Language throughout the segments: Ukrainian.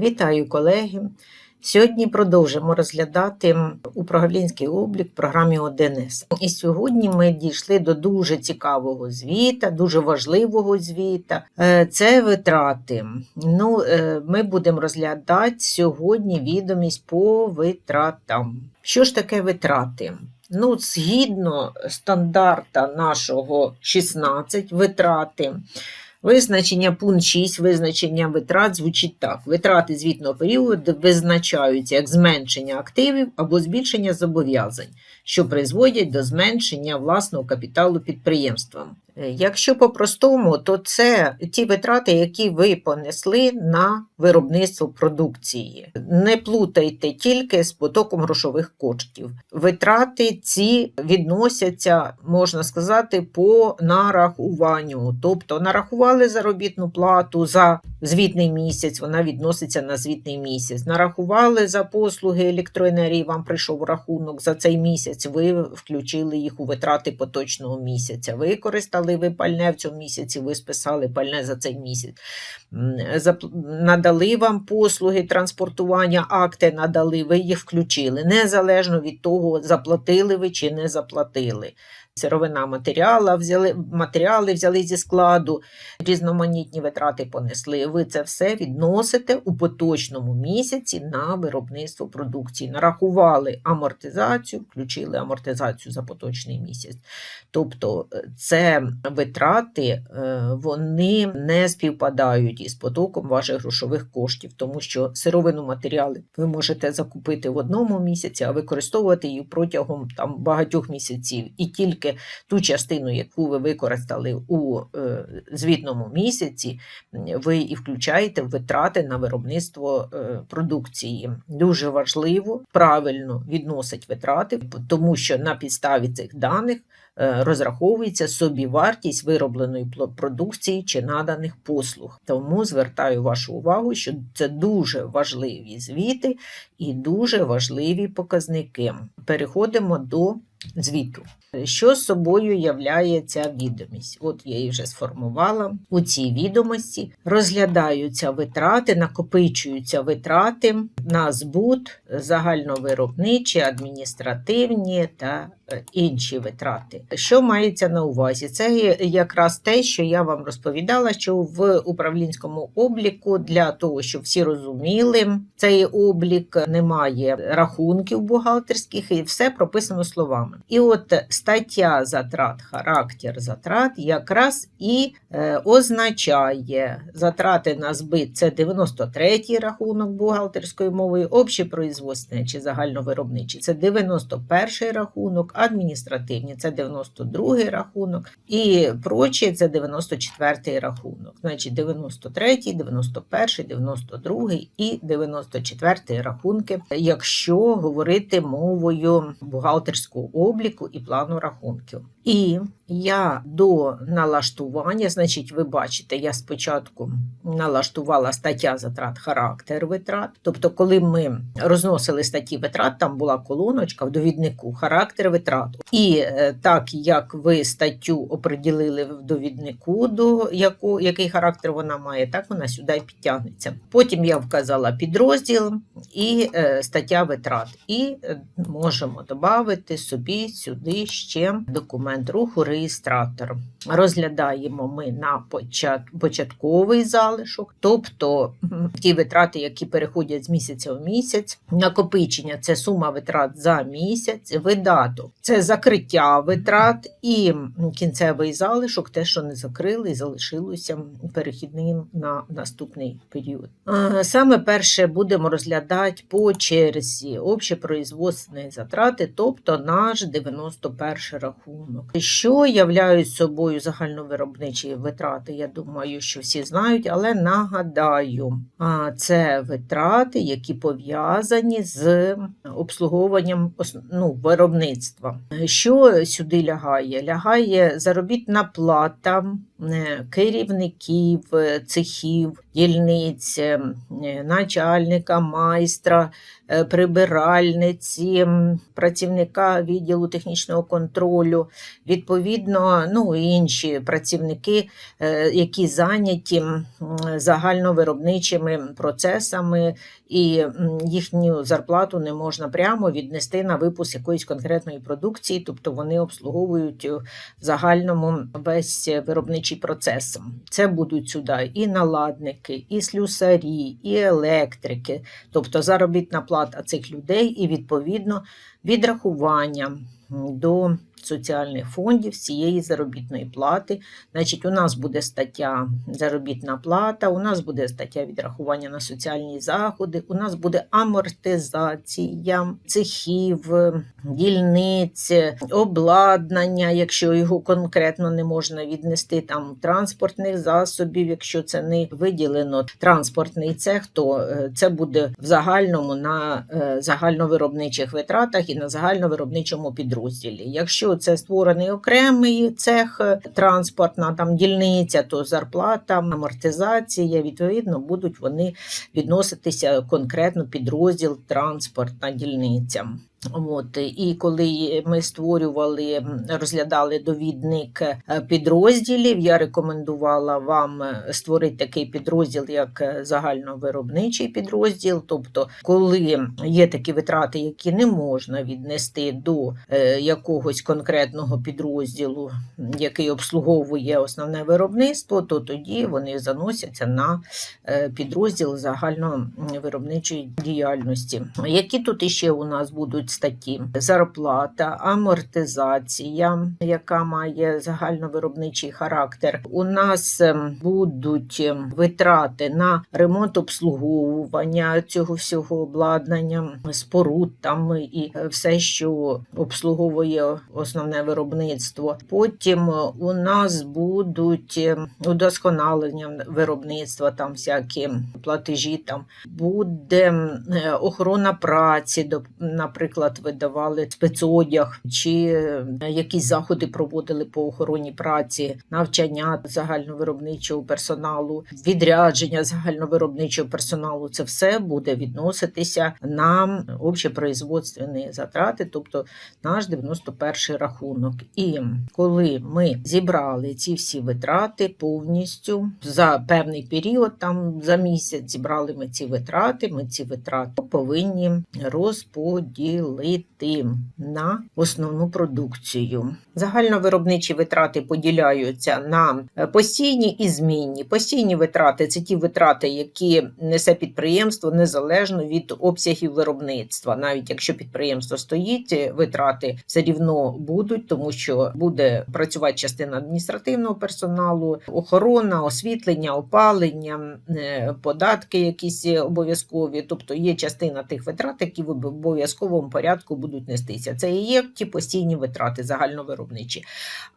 Вітаю колеги! Сьогодні продовжимо розглядати управлінський облік в програмі 1С. І сьогодні ми дійшли до дуже цікавого звіта, дуже важливого звіта. Е, Це витрати. Ну, е, Ми будемо розглядати сьогодні відомість по витратам. Що ж таке витрати? Ну, згідно стандарта нашого 16 витрати. Визначення пункт 6 визначення витрат звучить так: витрати звітного періоду визначаються як зменшення активів або збільшення зобов'язань, що призводять до зменшення власного капіталу підприємства. Е, Якщо по-простому, то це ті витрати, які ви понесли на виробництво продукції. Не плутайте тільки з потоком грошових коштів. Витрати ці відносяться, можна сказати, по нарахуванню. Тобто нарахували заробітну плату за звітний місяць, вона відноситься на звітний місяць. Нарахували за послуги електроенергії, вам прийшов рахунок за цей місяць, ви включили їх у витрати поточного місяця. Використали ви пальне в цьому місяці, ви списали пальне за цей місяць. Надали вам послуги транспортування, акти надали, ви їх включили, незалежно від того, заплатили ви чи не заплатили. Сировина матеріала взяли, матеріали взяли зі складу, різноманітні витрати понесли. Ви це все відносите у поточному місяці на виробництво продукції. Нарахували амортизацію, включили амортизацію за поточний місяць. Тобто е, це витрати, е, вони не співпадають із потоком ваших грошових коштів, тому що сировину матеріали ви можете закупити в одному місяці, а використовувати її протягом там багатьох місяців. І тільки ту частину, яку ви використали у е, звітному місяці, ви і включаєте витрати на виробництво е, продукції. Дуже важливо правильно відносить витрати, тому що на підставі цих даних е, розраховується собівартість виробленої продукції чи наданих послуг. Тому звертаю вашу увагу, що це дуже важливі звіти і дуже важливі показники. Переходимо до звіту. Що собою являє ця відомість? От я її вже сформувала. У цій відомості розглядаються витрати, накопичуються витрати на збут, загальновиробничі, адміністративні та е, інші витрати. Що мається на увазі? Це якраз те, що я вам розповідала, що в управлінському обліку для того, щоб всі розуміли, цей облік немає рахунків бухгалтерських і все прописано словами. І от стаття затрат, характер затрат якраз і е, означає затрати на збит це 93-й рахунок бухгалтерською мовою, общепроизводственне чи загальновиробничий це 91-й рахунок, адміністративні це 92-й рахунок і прочі це 94-й рахунок. Значить 93-й, 91-й, 92-й і 94-й рахунки, якщо говорити мовою бухгалтерського обліку і плану рахунків. І я до налаштування, значить, ви бачите, я спочатку налаштувала стаття затрат, характер витрат. Тобто, коли ми розносили статті витрат, там була колоночка в довіднику характер витрат. І е, так як ви статтю оприділили в довіднику, до яку, який характер вона має, так вона сюди й підтягнеться. Потім я вказала підрозділ і е, стаття витрат. І е, можемо додати собі сюди ще документ руху реєстратор. Розглядаємо ми на почат, початковий залишок, тобто ті витрати, які переходять з місяця в місяць. Накопичення це сума витрат за місяць, видаток це закриття витрат і кінцевий залишок, те, що не закрили і залишилося перехідним на наступний період. Саме перше будемо розглядати по черзі общепроизводственні затрати, тобто наш 91 рахунок. Що являють собою загальновиробничі витрати? Я думаю, що всі знають, але нагадаю, це витрати, які пов'язані з обслуговуванням ну, виробництва. Що сюди лягає? Лягає заробітна плата керівників е, цехів, дільниць, е, начальника, майстра, е, прибиральниці, працівника відділу технічного контролю, відповідно, ну інші працівники, е, які зайняті загальновиробничими процесами, і їхню зарплату не можна прямо віднести на випуск якоїсь конкретної продукції, тобто вони обслуговують е, в загальному весь виробничий процес. Це будуть сюди і наладники, і слюсарі, і електрики, тобто заробітна плата цих людей, і відповідно відрахування до соціальних фондів з цієї заробітної плати. Значить, у нас буде стаття заробітна плата, у нас буде стаття відрахування на соціальні заходи, у нас буде амортизація цехів, дільниць, обладнання, якщо його конкретно не можна віднести, там транспортних засобів, якщо це не виділено транспортний цех, то е, це буде в загальному на е, загальновиробничих витратах і на загальновиробничому підрозділі. Якщо це створений окремий цех, транспортна там дільниця, то зарплата, амортизація, відповідно, будуть вони відноситися конкретно підрозділ транспортна дільниця. От, і коли ми створювали, розглядали довідник е, підрозділів, я рекомендувала вам е, створити такий підрозділ, як е, загальновиробничий підрозділ. Тобто, коли є такі витрати, які не можна віднести до якогось конкретного підрозділу, який обслуговує основне виробництво, то тоді вони заносяться на підрозділ загальновиробничої діяльності. Які тут іще у нас будуть статті: зарплата, амортизація, яка має загальновиробничий характер. У нас ем, будуть ем, витрати на ремонт обслуговування цього всього обладнання, споруд там і е, все, що обслуговує основне виробництво. Потім е, у нас будуть ем, удосконалення виробництва, там всякі платежі, там буде е, охорона праці, доп- наприклад, видавали спецодяг, чи е, якісь заходи проводили по охороні праці, навчання загальновиробничого персоналу, відрядження загальновиробничого персоналу. Це все буде відноситися на общепроизводственні затрати, тобто наш 91 рахунок. І коли ми зібрали ці всі витрати повністю за певний період, там за місяць зібрали ми ці витрати, ми ці витрати повинні розподілити на основну продукцію. Загальновиробничі витрати поділяються на е, постійні і змінні. Постійні витрати це ті витрати, які несе підприємство незалежно від обсягів виробництва. Навіть якщо підприємство стоїть, е, витрати все рівно будуть, тому що буде працювати частина адміністративного персоналу, охорона, освітлення, опалення, е, податки якісь обов'язкові. Тобто є частина тих витрат, які в обов'язковому порядку будуть нестися. Це і є ті постійні витрати загальновиробничі.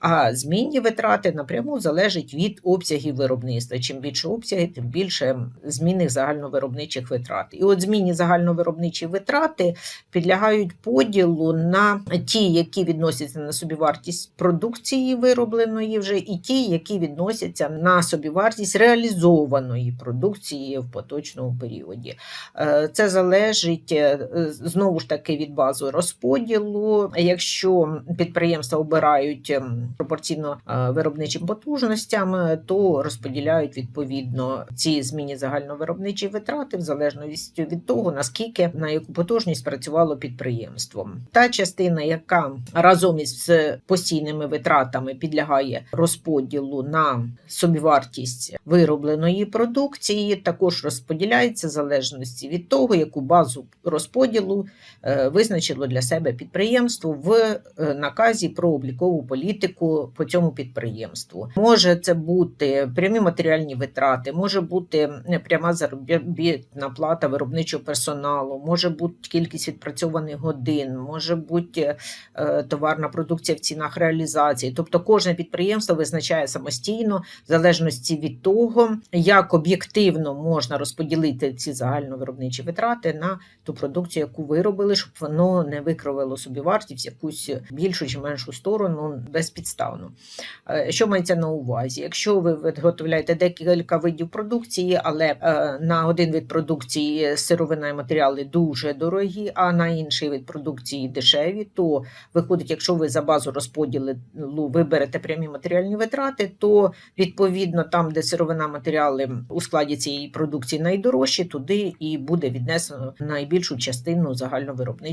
А змінні витрати напряму залежать від обсягів виробництва. Чим більше обсяги, тим більше змінних загальновиробничих витрат. І от змінні загальновиробничі витрати підлягають поділу на ті, які відносяться на собівартість продукції виробленої вже, і ті, які відносяться на собівартість реалізованої продукції в поточному періоді. Е, Це залежить е, знову ж таки від бази розподілу. Якщо підприємства обирають ем, пропорційно е, виробничим потужностям, е, то розподіляють відповідно ці зміни загальновиробничі витрати в залежності від того, наскільки на яку потужність працювало підприємство. Та частина, яка разом із постійними витратами підлягає розподілу на собівартість виробленої продукції, також розподіляється в залежності від того, яку базу розподілу е, визначило для себе підприємство в е, наказі про облікову політику по цьому підприємству. Може це бути прямі матеріальні витрати, може бути пряма заробітна плата виробничого персоналу, може бути кількість відпрацьованих годин, може бути е, товарна продукція в цінах реалізації. Тобто кожне підприємство визначає самостійно, в залежності від того, як об'єктивно можна розподілити ці загальновиробничі витрати на ту продукцію, яку виробили, щоб воно не викривило собі вартість якусь більшу чи меншу сторону безпідставно. Е, Що мається на увазі? Якщо ви виготовляєте декілька видів продукції, але е, на один вид продукції сировина і матеріали дуже дорогі, а на інший вид продукції дешеві, то виходить, якщо ви за базу розподілу виберете прямі матеріальні витрати, то відповідно там, де сировина матеріали у складі цієї продукції найдорожчі, туди і буде віднесено найбільшу частину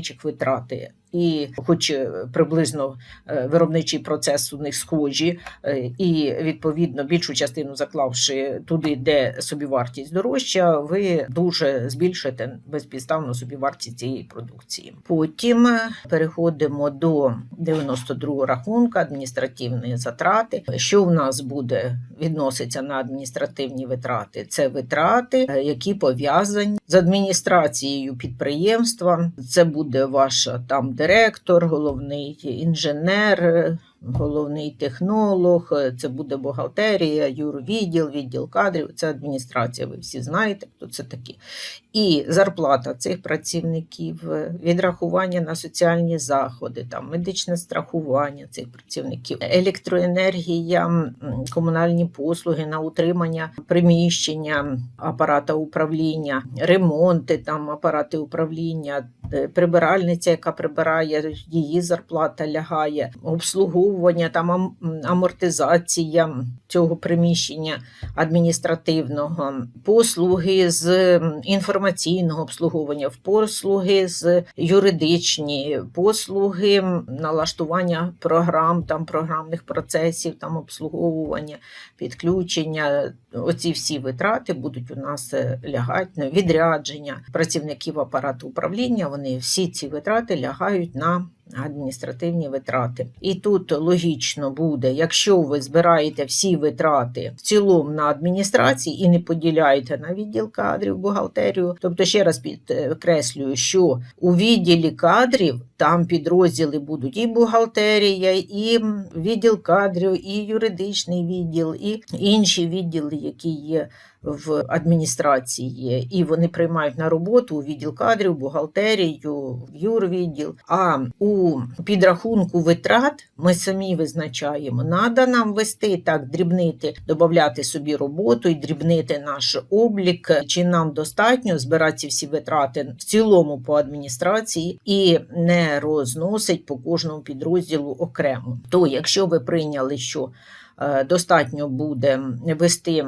загальновиробничих витрати. І, хоч е, приблизно е, виробничий процес у них схожі, е, і відповідно більшу частину заклавши туди, де собівартість дорожча, ви дуже збільшите безпідставно собівартість цієї продукції. Потім переходимо до 92 рахунку адміністративні затрати. Що в нас буде відноситься на адміністративні витрати? Це витрати, які пов'язані з адміністрацією підприємства. Це буде ваш там директор, головний інженер. Головний технолог, е, це буде бухгалтерія, юрвідділ, відділ кадрів, це адміністрація. Ви всі знаєте, хто це такі. І зарплата цих працівників, е, відрахування на соціальні заходи, там медичне страхування цих працівників, електроенергія, комунальні послуги на утримання приміщення апарата управління, ремонти там апарати управління, е, прибиральниця, яка прибирає, її зарплата лягає, обслуговування, там амортизація цього приміщення адміністративного, послуги з інформаційного обслуговування, послуги з юридичні, послуги налаштування програм, там програмних процесів, там обслуговування, підключення. Оці всі витрати будуть у нас е, лягати на відрядження працівників апарату управління. Вони всі ці витрати лягають на адміністративні витрати. І тут логічно буде, якщо ви збираєте всі витрати в цілому на адміністрації і не поділяєте на відділ кадрів, бухгалтерію. Тобто, ще раз підкреслюю, що у відділі кадрів там підрозділи будуть і бухгалтерія, і відділ кадрів, і юридичний відділ, і інші відділи, які є в адміністрації, і вони приймають на роботу у відділ кадрів, бухгалтерію, в юрвідділ. А у підрахунку витрат ми самі визначаємо, надо нам вести так, дрібнити, додати собі роботу і дрібнити наш облік. Чи нам достатньо збирати всі витрати в цілому по адміністрації і не розносить по кожному підрозділу окремо. То, якщо ви прийняли, що достатньо буде вести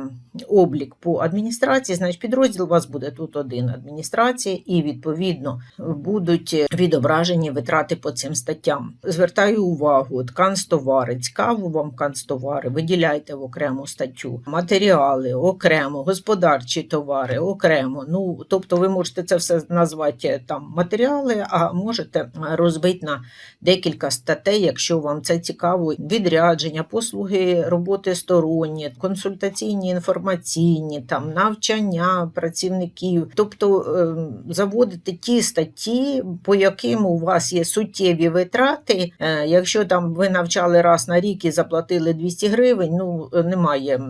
облік по адміністрації, значить підрозділ у вас буде тут один адміністрація, і відповідно будуть відображені витрати по цим статтям. Звертаю увагу, канцтовари, цікаво вам канцтовари, виділяйте в окрему статтю, матеріали окремо, господарчі товари окремо. Ну тобто, ви можете це все назвати там матеріали, а можете розбити на декілька статей, якщо вам це цікаво. Відрядження, послуги роботи сторонні, консультаційні, інформаційні, там навчання працівників. Тобто е, заводити ті статті, по яким у вас є суттєві витрати. Е, Якщо там ви навчали раз на рік і заплатили 200 гривень, ну немає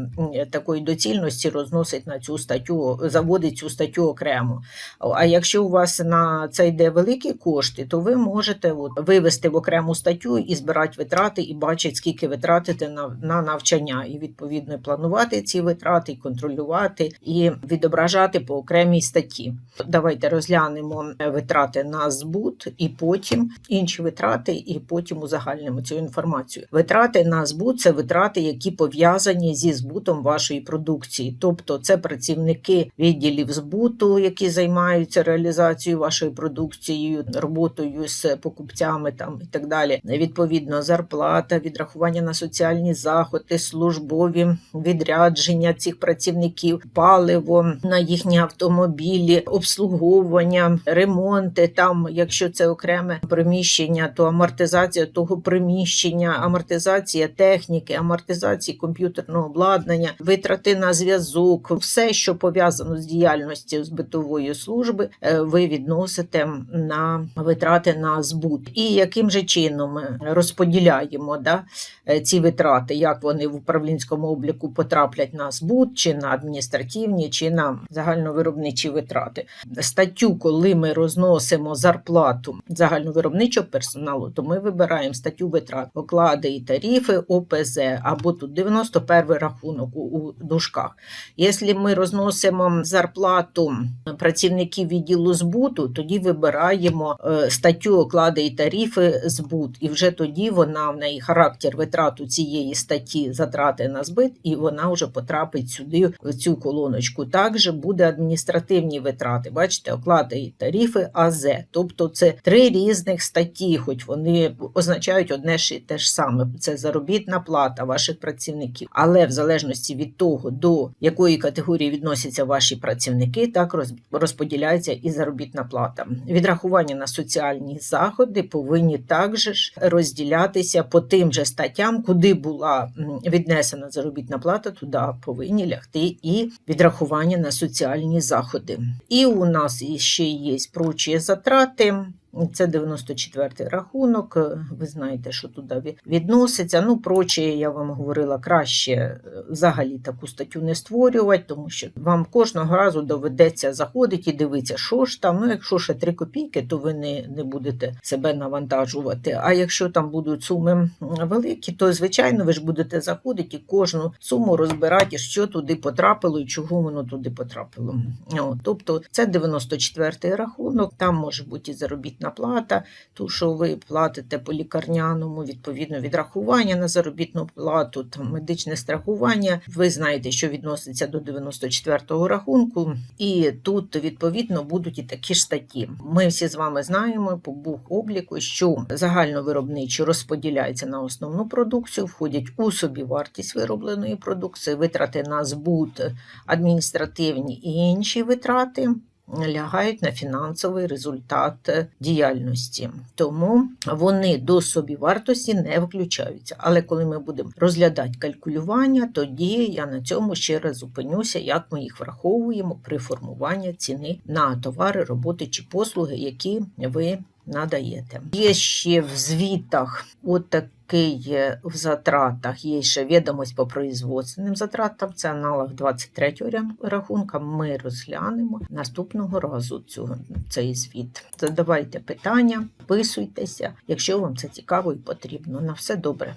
такої доцільності розносить на цю статтю, заводить цю статтю окремо. А якщо у вас на це йде великі кошти, то ви можете от, вивести в окрему статтю і збирати витрати, і бачити, скільки витратите на, на навчання, і відповідно планувати ці витрати, і контролювати і відображати по окремій статті. Давайте розглянемо витрати на збут, і потім інші витрати, і потім узагальнимо цю інформацію. Витрати на збут це витрати, які пов'язані зі збутом вашої продукції, тобто це працівники відділів збуту, які займаються реалізацією вашої продукції, роботою з покупцями там і так далі. Відповідно, зарплата, відрахування на соціальні заходи, службові відрядження цих працівників, паливо на їхні автомобілі, обслуговування, ремонти. Там, якщо це окреме приміщення, то амортизація того приміщення, амортизація техніки, амортизації комп'ютерного обладнання, витрати на зв'язок, все, що пов'язано з діяльністю збитової служби, е, ви відносите на витрати на збут. І яким же чином розподіляємо да, е, ці витрати? Як як вони в управлінському обліку потраплять на збут, чи на адміністративні, чи на загальновиробничі витрати. Статтю, коли ми розносимо зарплату загальновиробничого персоналу, то ми вибираємо статтю витрат, оклади і тарифи ОПЗ, або тут 91 рахунок у, дужках. Якщо ми розносимо зарплату працівників відділу збуту, тоді вибираємо е, статтю оклади і тарифи збут, і вже тоді вона в неї характер витрату цієї статті затрати на збит, і вона вже потрапить сюди в цю колоночку. Також буде адміністративні витрати. Бачите, оклади і тарифи АЗ. Тобто це три різних статті, хоч вони означають одне ж і те ж саме. Це заробітна плата ваших працівників. Але в залежності від того, до якої категорії відносяться ваші працівники, так роз- розподіляється і заробітна плата. Відрахування на соціальні заходи повинні також розділятися по тим же статтям, куди була віднесена заробітна плата, туди повинні лягти і відрахування на соціальні заходи. І у нас ще є прочі затрати. Це 94-й рахунок. е, Ви знаєте, що туди відноситься. Ну, проче, я вам говорила, краще е, взагалі таку статтю не створювати, тому що вам кожного разу доведеться заходити і дивитися, що ж там. Ну, якщо ще 3 копійки, то ви не, не будете себе навантажувати. А якщо там будуть суми великі, то звичайно ви ж будете заходити і кожну суму розбирати, що туди потрапило і чого воно туди потрапило. От, тобто це 94-й рахунок, там може бути і заробітна плата, ту, що ви платите по лікарняному, відповідно відрахування на заробітну плату, там медичне страхування. Ви знаєте, що відноситься до 94-го рахунку, і тут відповідно будуть і такі ж статті. Ми всі з вами знаємо по бухобліку, що загальновиробничі розподіляється на основну продукцію, входять у собівартість виробленої продукції, витрати на збут, адміністративні і інші витрати лягають на фінансовий результат діяльності. Тому вони до собівартості не включаються. Але коли ми будемо розглядати калькулювання, тоді я на цьому ще раз зупинюся, як ми їх враховуємо при формуванні ціни на товари, роботи чи послуги, які ви надаєте. Є ще в звітах от такий е, в затратах, є ще відомість по производственним затратам, це аналог 23-го рахунка. Ми розглянемо наступного разу цю, цей звіт. Задавайте питання, писуйтеся, якщо вам це цікаво і потрібно. На все добре.